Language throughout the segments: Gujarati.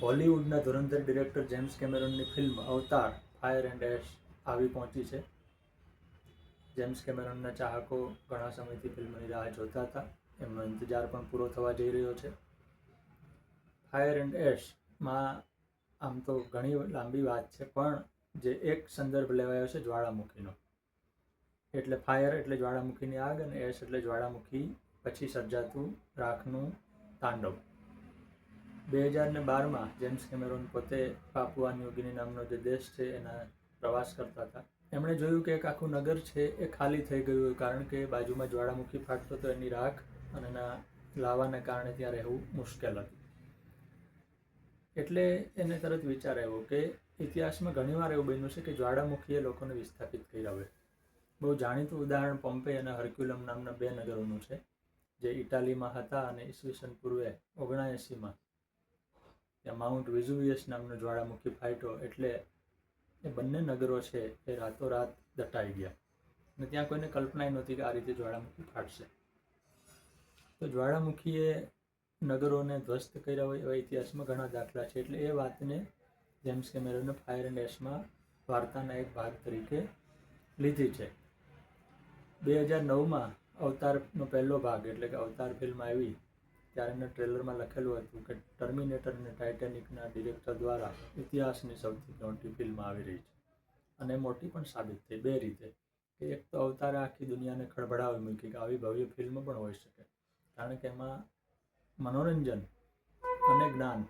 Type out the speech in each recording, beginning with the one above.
હોલિવૂડના ધુરંધર director James કેમેરોનની film Avatar fire and ash આવી પહોંચી છે. જેમ્સ કેમેરોનના ચાહકો ઘણા સમયથી ફિલ્મની રાહ જોતા હતા. એમનો ઇંતજાર પણ પૂરો થવા જઈ રહ્યો છે. ફાયર એન્ડ એશમાં આમ તો ઘણી લાંબી વાત છે, પણ જે એક સંદર્ભ લેવાયો છે જ્વાળામુખીનો. એટલે ફાયર એટલે જ્વાળામુખીની આગ અને એશ એટલે જ્વાળામુખી પછી સર્જાતું રાખનું તાંડવ. બે હજાર ને બારમાં જેમ્સ કેમેરોન પોતે પાપુઆ ન્યુગિની નામનો જે દેશ છે, એના પ્રવાસ કરતા હતા. એમણે જોયું કે એક આખું નગર છે, એ ખાલી થઈ ગયું કારણ કે બાજુમાં જ્વાળામુખી ફાટતો તો એની રાખ અને એના લાવાને કારણે ત્યાં રહેવું મુશ્કેલ હતું. એટલે એને તરત વિચાર આવ્યો કે ઇતિહાસમાં ઘણીવાર એવું બન્યું છે કે જ્વાળામુખીએ લોકોને વિસ્થાપિત કર્યા હોય. બહુ જાણીતું ઉદાહરણ પોમ્પે અને હર્ક્યુલમ નામના બે નગરોનું છે, જે ઇટાલીમાં હતા અને ઈસવીસન પૂર્વે ઓગણાએંસીમાં ત્યાં માઉન્ટ વિઝુવિયસ નામનો જ્વાળામુખી ફાટ્યો એટલે એ બંને નગરો છે એ રાતોરાત દટાઈ ગયા. અને ત્યાં કોઈને કલ્પનાય નહોતી કે આ રીતે જ્વાળામુખી ફાટશે. તો જ્વાળામુખીએ નગરોને ધ્વસ્ત કર્યા હોય એવા ઇતિહાસમાં ઘણા દાખલા છે. એટલે એ વાતને જેમ્સ કેમેરોને ફાયર એન્ડ એશમાં વાર્તાના એક ભાગ તરીકે લીધી છે. બે હજાર નવમાં અવતારનો પહેલો ભાગ, એટલે કે અવતાર ફિલ્મ આવી ત્યારે એના ટ્રેલરમાં લખેલું હતું કે ટર્મિનેટર અને ટાઇટેનિકના ડિરેક્ટર દ્વારા ઇતિહાસની સૌથી મોટી ફિલ્મ આવી રહી છે. અને મોટી પણ સાબિત થઈ. બે રીતે. કે એક તો અવતારે આખી દુનિયાને ખળભળાવી મૂકી કે આવી ભવ્ય ફિલ્મ પણ હોઈ શકે. કારણ કે એમાં મનોરંજન અને જ્ઞાન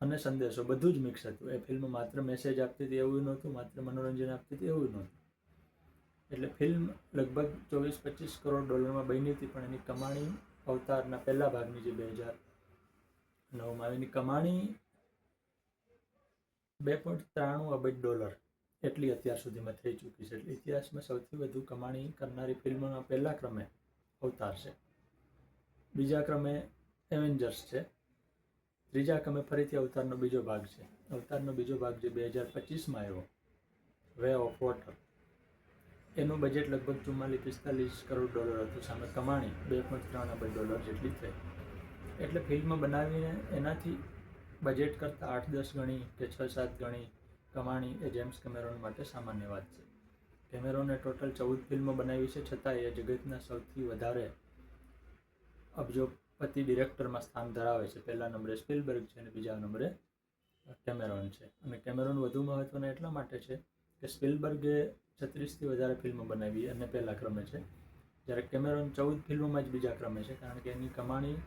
અને સંદેશો બધું જ મિક્સ હતું. એ ફિલ્મ માત્ર મેસેજ આપતી હતી એવું નહોતું, માત્ર મનોરંજન આપતી હતી એવું નહોતું. એટલે ફિલ્મ લગભગ ચોવીસ પચીસ કરોડ ડોલરમાં બની હતી, પણ એની કમાણી અવતારના પહેલા ભાગની જે બે હજાર નવમાં એની કમાણી બે પોઈન્ટ ત્રાણું અબજ ડોલર એટલી અત્યાર સુધીમાં થઈ ચૂકી છે. એટલે ઇતિહાસમાં સૌથી વધુ કમાણી કરનારી ફિલ્મોના પહેલા ક્રમે અવતાર છે. બીજા ક્રમે એવેન્જર્સ છે. ત્રીજા ક્રમે ફરીથી અવતારનો બીજો ભાગ છે. અવતારનો બીજો ભાગ જે બે હજાર પચીસમાં આવ્યો વે ઓફ વોટર એનું બજેટ લગભગ ચુમ્માલીસ પિસ્તાલીસ કરોડ ડોલર હતું. સામે કમાણી બે પોઈન્ટ ત્રણ અબજ ડોલર જેટલી થઈ. એટલે ફિલ્મ બનાવીને એનાથી બજેટ કરતાં આઠ દસ ગણી કે છ સાત ગણી કમાણી એ જેમ્સ કેમેરોન માટે સામાન્ય વાત છે. કેમેરોને ટોટલ ચૌદ ફિલ્મો બનાવી છે. છતાં એ જગતના સૌથી વધારે અબજોપતિ ડિરેક્ટરમાં સ્થાન ધરાવે છે. પહેલા નંબરે સ્પિલબર્ગ છે અને બીજા નંબરે કેમેરોન છે. અને કેમેરોન વધુ મહત્ત્વના એટલા માટે છે કે સ્પિલબર્ગે છત્રીસથી વધારે ફિલ્મો બનાવી અને પહેલા ક્રમે છે. જ્યારે કેમેરોન ચૌદ ફિલ્મોમાં જ બીજા ક્રમે છે, કારણ કે એની કમાણી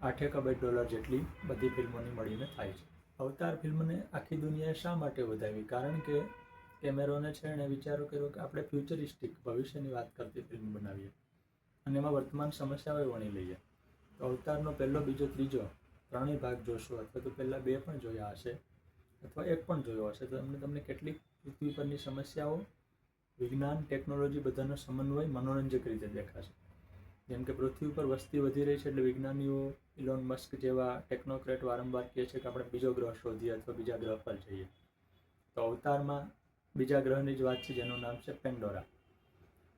આઠેક અબજ ડોલર જેટલી બધી ફિલ્મોની મળીને થાય છે. અવતાર ફિલ્મને આખી દુનિયાએ શા માટે વધાવી? કારણ કે કેમેરોને છે એણે વિચારો કર્યો કે આપણે ફ્યુચરિસ્ટિક ભવિષ્યની વાત કરતી ફિલ્મ બનાવીએ અને એમાં વર્તમાન સમસ્યાઓ વણી લઈએ. તો અવતારનો પહેલો, બીજો, ત્રીજો ત્રણેય ભાગ જોશો અથવા તો પહેલાં બે પણ જોયા હશે અથવા એક પણ જોયો હશે, તો એમને તમને કેટલીક પૃથ્વી પરની સમસ્યાઓ, વિજ્ઞાન, ટેકનોલોજી બધાનો સમન્વય મનોરંજક રીતે દેખાશે. જેમ કે પૃથ્વી ઉપર વસ્તી વધી રહી છે એટલે વિજ્ઞાનીઓ ઇલોન મસ્ક જેવા ટેકનોક્રેટ વારંવાર કહે છે કે આપણે બીજો ગ્રહ શોધીએ અથવા બીજા ગ્રહ પર જઈએ. તો અવતારમાં બીજા ગ્રહની જ વાત છે, જેનું નામ છે પેન્ડોરા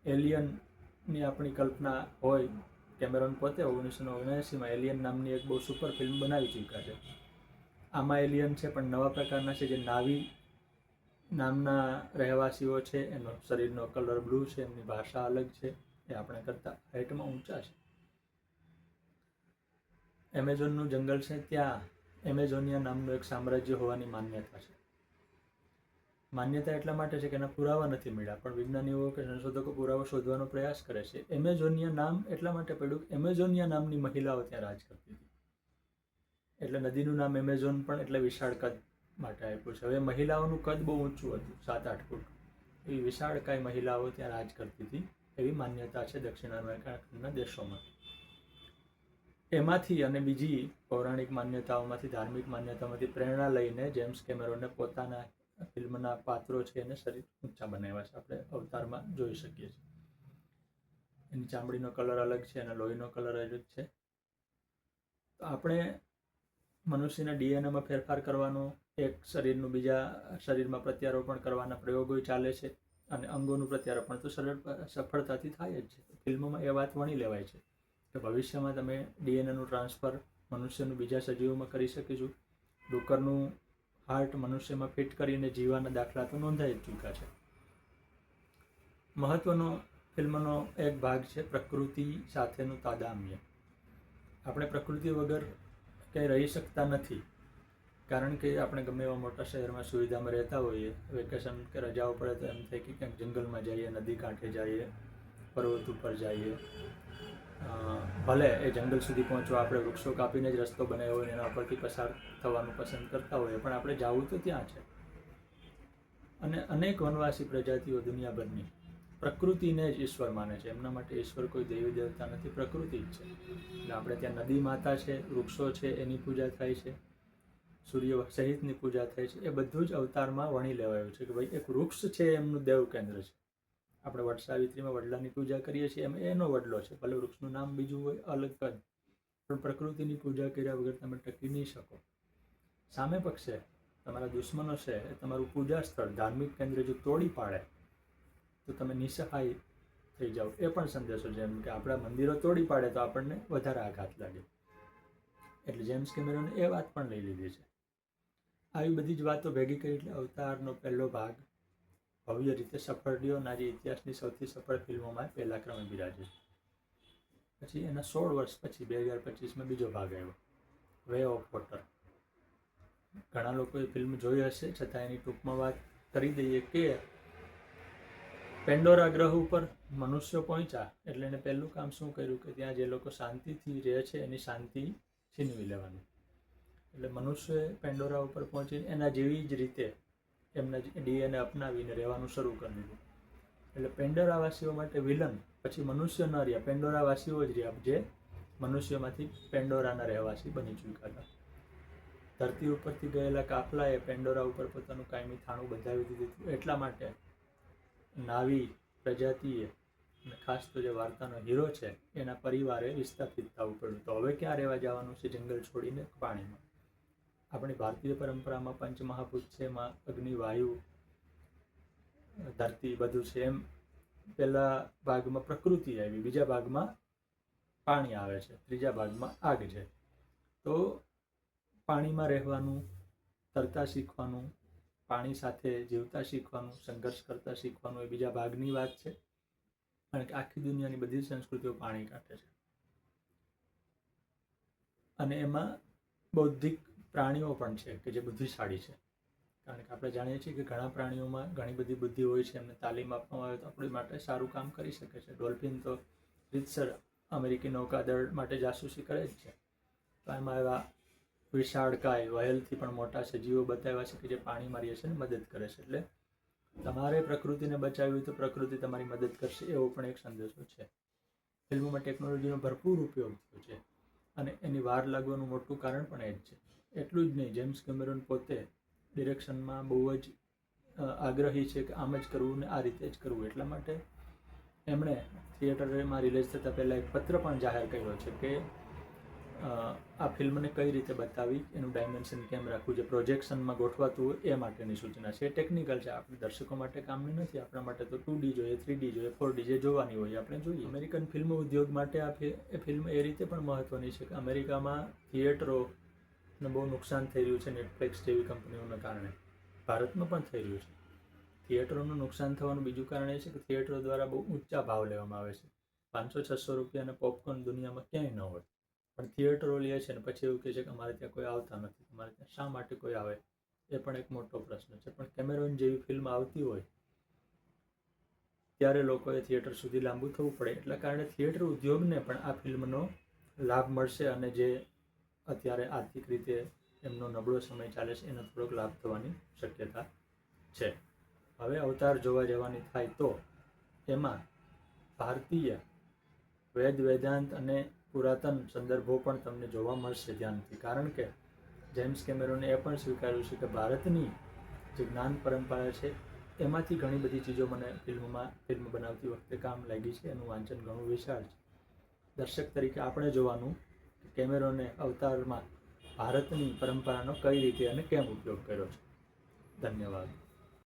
એલિયનની આપણી કલ્પના હોય, કેમેરોન પોતે ઓગણીસો ઓગણએંસીમાં એલિયન નામની એક બહુ સુપર ફિલ્મ બનાવી ચૂક્યા છે. આમાં એલિયન છે, પણ નવા પ્રકારના છે, જે નાવી નામના રહેવાસીઓ છે, એનો શરીરનો કલર બ્લુ છે, એમની ભાષા અલગ છે, એ આપણે કરતાં હાઇટમાં ઊંચા છે. એમેઝોનનું જંગલ છે, ત્યાં એમેઝોનિયા નામનું એક સામ્રાજ્ય હોવાની માન્યતા છે. માન્યતા એટલા માટે છે કે એના પુરાવા નથી મળ્યા, પણ વિજ્ઞાનીઓ કે સંશોધકો પુરાવો શોધવાનો પ્રયાસ કરે છે. એમેઝોનિયા નામ એટલા માટે પડ્યું કે એમેઝોનિયા નામની મહિલાઓ ત્યાં રાજ કરતી હતી. એટલે નદીનું નામ એમેઝોન પણ એટલે વિશાળ કદ. માટે આપ્યું છે. હવે મહિલાઓનું કદ બહુ ઊંચું હતું, સાત આઠ ફૂટ. એવી વિશાળકાય મહિલાઓ ત્યાં રાજ કરતી હતી, એવી માન્યતા છે દક્ષિણ અમેરિકાના દેશોમાં. એમાંથી અને બીજી પૌરાણિક માન્યતાઓમાંથી, ધાર્મિક માન્યતાઓમાંથી પ્રેરણા લઈને જેમ્સ કેમેરોને પોતાના ફિલ્મના પાત્રો છે એને શરીર ઊંચા બનાવ્યા છે. આપણે અવતારમાં જોઈ શકીએ છીએ. એની ચામડીનો કલર અલગ છે અને લોહીનો કલર અલગ છે. તો આપણે મનુષ્યના ડીએનએમાં ફેરફાર કરવાનો એક શરીરનું બીજા શરીરમાં પ્રત્યારોપણ કરવાના પ્રયોગો ચાલે છે અને અંગોનું પ્રત્યારોપણ તો સરળ સફળતાથી થાય જ છે. ફિલ્મોમાં એ વાત વણી લેવાય છે કે ભવિષ્યમાં તમે ડીએનએનું ટ્રાન્સફર મનુષ્યનું બીજા સજીવોમાં કરી શકીશું. ડુક્કરનું હાર્ટ મનુષ્યમાં ફિટ કરીને જીવાના દાખલા તો નોંધાઈ જ ચૂક્યા છે. મહત્વનો ફિલ્મનો એક ભાગ છે પ્રકૃતિ સાથેનું તાદામ્ય. આપણે પ્રકૃતિ વગર ક્યાંય રહી શકતા નથી. કારણ કે આપણે ગમે એવા મોટા શહેરમાં સુવિધામાં રહેતા હોઈએ, વેકેશન કે રજાઓ પડે તો એમ થાય કે ક્યાંક જંગલમાં જઈએ, નદી કાંઠે જઈએ, પર્વત ઉપર જઈએ. ભલે એ જંગલ સુધી પહોંચવા આપણે વૃક્ષો કાપીને જ રસ્તો બનાવ્યો હોય એના પરથી પસાર થવાનું પસંદ કરતા હોઈએ, પણ આપણે જવું તો ત્યાં છે. અને અનેક વનવાસી પ્રજાતિઓ દુનિયાભરની પ્રકૃતિને જ ઈશ્વર માને છે. એમના માટે ઈશ્વર કોઈ દેવી દેવતા નથી, પ્રકૃતિ જ છે. એટલે આપણે ત્યાં નદી માતા છે, વૃક્ષો છે, એની પૂજા થાય છે. સૂર્ય સહિતની પૂજા થાય છે, એ બધું જ અવતારમાં વણી લેવાયું છે કે ભાઈ એક વૃક્ષ છે એમનું દેવ કેન્દ્ર છે. આપણે વટ વડલાની પૂજા કરીએ છીએ, એમ એનો વડલો છે, ભલે વૃક્ષનું નામ બીજું હોય અલગ જ, પણ પ્રકૃતિની પૂજા કર્યા વગર તમે ટકી નહીં શકો. સામે પક્ષે તમારા દુશ્મનો છે, એ તમારું પૂજા સ્થળ, ધાર્મિક કેન્દ્ર જો તોડી પાડે, તો તમે નિસહાય થઈ જાઓ. એ પણ સંદેશો જેમ કે આપણા મંદિરો તોડી પાડે તો આપણને વધારે આઘાત લાગે. એટલે જેમ્સ કેમેરોને એ વાત પણ લઈ લીધી છે. આવી બધી જ વાતો ભેગી કરી એટલે અવતારનો પહેલો ભાગ ભવ્ય રીતે સફળ રહ્યો અને આજે ઇતિહાસની સૌથી સફળ ફિલ્મોમાં પહેલા ક્રમે બિરાજે પછી એના સોળ વર્ષ પછી, બે હજાર પચીસમાં બીજો ભાગ આવ્યો વે ઓફ વોટર ઘણા લોકોએ ફિલ્મ જોઈ હશે, છતાં એની ટૂંકમાં વાત કરી દઈએ કે પેન્ડોરા ગ્રહ ઉપર મનુષ્યો પહોંચ્યા, એટલે એને પહેલું કામ શું કર્યું કે ત્યાં જે લોકો શાંતિથી રહે છે, એની શાંતિ છીનવી લેવાની. એટલે મનુષ્યએ પેન્ડોરા ઉપર પહોંચીને એના જેવી જ રીતે એમના ડીએનએ અપનાવીને રહેવાનું શરૂ કરી દીધું. એટલે પેન્ડોરાવાસીઓ માટે વિલન, પછી મનુષ્ય ન રહ્યા પેન્ડોરાવાસીઓ જ રહ્યા, જે મનુષ્યમાંથી પેન્ડોરાના રહેવાસી બની ચૂક્યા હતા. ધરતી ઉપરથી ગયેલા કાફલાએ પેન્ડોરા ઉપર પોતાનું કાયમી થાણું બંધાવી દીધું એટલા માટે નાવી પ્રજાતિએ, અને ખાસ તો જે વાર્તાનો હીરો છે, એના પરિવારે વિસ્થાપિત થવું પડ્યું તો હવે ક્યાં રહેવા જવાનું છે? જંગલ છોડીને પાણીમાં. આપણી ભારતીય પરંપરામાં પંચમહાભૂત છે એમાં અગ્નિ, વાયુ, ધરતી બધું છે એમ પહેલા ભાગમાં પ્રકૃતિ આવી, બીજા ભાગમાં પાણી આવે છે, ત્રીજા ભાગમાં આગ છે. તો પાણીમાં રહેવાનું, તરતા શીખવાનું, પાણી સાથે જીવતા શીખવાનું, સંઘર્ષ કરતા શીખવાનું એ બીજા ભાગની વાત છે. કારણ કે આખી દુનિયાની બધી સંસ્કૃતિઓ પાણી કાઢે છે. અને એમાં બૌદ્ધિક પ્રાણીઓ પણ છે, કે જે બુદ્ધિશાળી છે. કારણ કે આપણે જાણીએ છીએ કે ઘણા પ્રાણીઓમાં ઘણી બધી બુદ્ધિ હોય છે, એમને તાલીમ આપવામાં આવે તો આપણી માટે સારું કામ કરી શકે છે. ડોલ્ફિન તો રીતસર અમેરિકી નૌકાદળ માટે જાસૂસી કરે જ છે. તો એમાં એવા વિશાળકાય વહેલથી પણ મોટા સજીવો બતાવ્યા છે કે જે પાણીમાં રહે છે ને મદદ કરે છે. એટલે તમારે પ્રકૃતિને બચાવવી તો પ્રકૃતિ તમારી મદદ કરશે, એવો પણ એક સંદેશો છે. ફિલ્મોમાં ટેકનોલોજીનો ભરપૂર ઉપયોગ થયો છે. અને એની વાર લાગવાનું મોટું કારણ પણ એ જ છે. એટલું જ નહીં. જેમ્સ કેમેરોન પોતે ડિરેક્શનમાં બહુ જ આગ્રહી છે કે આમ જ કરવું ને આ રીતે જ કરવું. એટલા માટે એમણે થિયેટરમાં રિલીઝ થતાં પહેલાં એક પત્ર પણ જાહેર કર્યો છે કે આ ફિલ્મને કઈ રીતે બતાવી, એનું ડાયમેન્શન કેમ રાખવું, જે પ્રોજેક્શનમાં ગોઠવાતું હોય એ માટેની સૂચના છે. ટેકનિકલ છે. આપણે દર્શકો માટે કામની નથી. આપણા માટે તો ટુ ડી જોઈએ, થ્રી ડી જોઈએ, ફોર ડી જે જોવાની હોય આપણે જોઈએ. અમેરિકન ફિલ્મ ઉદ્યોગ માટે આ ફિલ્મ એ રીતે પણ મહત્ત્વની છે કે અમેરિકામાં થિયેટરોને બહુ નુકસાન થઈ રહ્યું છે નેટફ્લિક્સ જેવી કંપનીઓના કારણે. ભારતમાં પણ થઈ રહ્યું છે. થિયેટરોનું નુકસાન થવાનું બીજું કારણ એ છે કે થિયેટરો દ્વારા બહુ ઊંચા ભાવ લેવામાં આવે છે. પાંચસો છસો રૂપિયાના પોપકોર્ન દુનિયામાં ક્યાંય ન હોય. પણ થિયેટરો લે છે ને પછી એવું કહે છે કે અમારે ત્યાં કોઈ આવતા નથી. અમારે ત્યાં શા માટે કોઈ આવે? એ પણ એક મોટો પ્રશ્ન છે. પણ કેમેરોન જેવી ફિલ્મ આવતી હોય, ત્યારે લોકોએ થિયેટર સુધી લાંબુ થવું પડે. એટલા કારણે થિયેટર ઉદ્યોગને પણ આ ફિલ્મનો લાભ મળશે અને જે અત્યારે આર્થિક રીતે એમનો નબળો સમય ચાલે છે, એનો થોડોક લાભ થવાની શક્યતા છે. હવે અવતાર જોવા જવાની થાય તો એમાં ભારતીય વેદ, વેદાંત અને પુરાતન સંદર્ભો પણ તમને જોવા મળશે ધ્યાનથી. કારણ કે જેમ્સ કેમેરોને એ પણ સ્વીકાર્યું છે કે ભારતની જે જ્ઞાન પરંપરા છે, એમાંથી ઘણી બધી ચીજો મને ફિલ્મમાં, ફિલ્મ બનાવતી વખતે કામ લાગી છે, એનું વાંચન ઘણું વિશાળ છે. દર્શક તરીકે આપણે જોવાનું કેમેરોને અવતારમાં ભારતની પરંપરાનો કઈ રીતે અને કેમ ઉપયોગ કર્યો છે? ધન્યવાદ.